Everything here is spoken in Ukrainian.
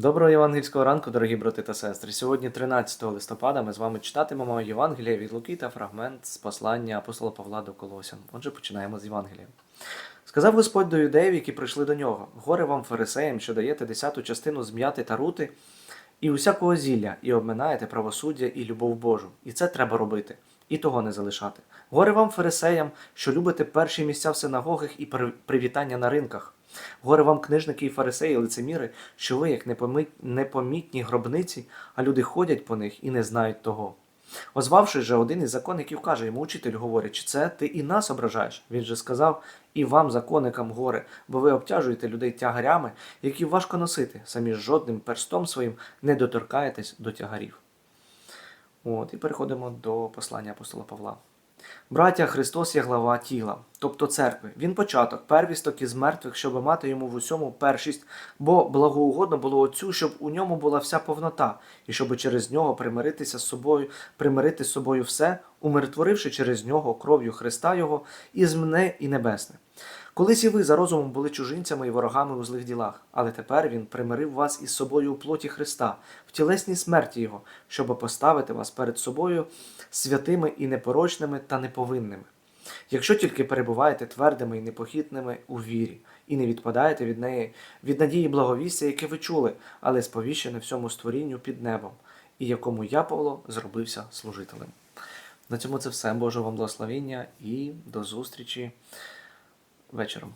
Доброго євангельського ранку, дорогі брати та сестри. Сьогодні, 13 листопада, ми з вами читатимемо Євангелія від Луки та фрагмент з послання апостола Павла до Колосян. Отже, починаємо з Євангелія. Сказав Господь до юдеїв, які прийшли до нього: Горе вам, фарисеям, що даєте десяту частину з м'яти та рути і усякого зілля, і обминаєте правосуддя і любов Божу. І це треба робити, і того не залишати. Горе вам, фарисеям, що любите перші місця в синагогах і при- привітання на ринках. Горе вам, книжники і фарисеї, лицеміри, що ви, як непомітні гробниці, а люди ходять по них і не знають того. Озвавшись же, один із законників каже йому, учитель говорить, чи це ти і нас ображаєш? Він же сказав, і вам, законникам, горе, бо ви обтяжуєте людей тягарями, які важко носити, самі жодним перстом своїм не доторкаєтесь до тягарів. От, і переходимо до послання апостола Павла. Браття, Христос є глава тіла, тобто церкви. Він початок, первісток із мертвих, щоб мати йому в усьому першість, бо благоугодно було Отцю, щоб у ньому була вся повнота, і щоб через нього примиритися з собою, примирити з собою все, умиротворивши через нього кров'ю Христа Його і змне і небесне. Колись і ви за розумом були чужинцями і ворогами у злих ділах, але тепер він примирив вас із собою у плоті Христа, в тілесній смерті Його, щоб поставити вас перед собою святими і непорочними та неповинними. Якщо тільки перебуваєте твердими і непохитними у вірі, і не відпадаєте від неї, від надії благовістя, яке ви чули, але сповіщене всьому створінню під небом, і якому я, Павло, зробився служителем. На цьому це все. Божого вам благословення і до зустрічі вечором.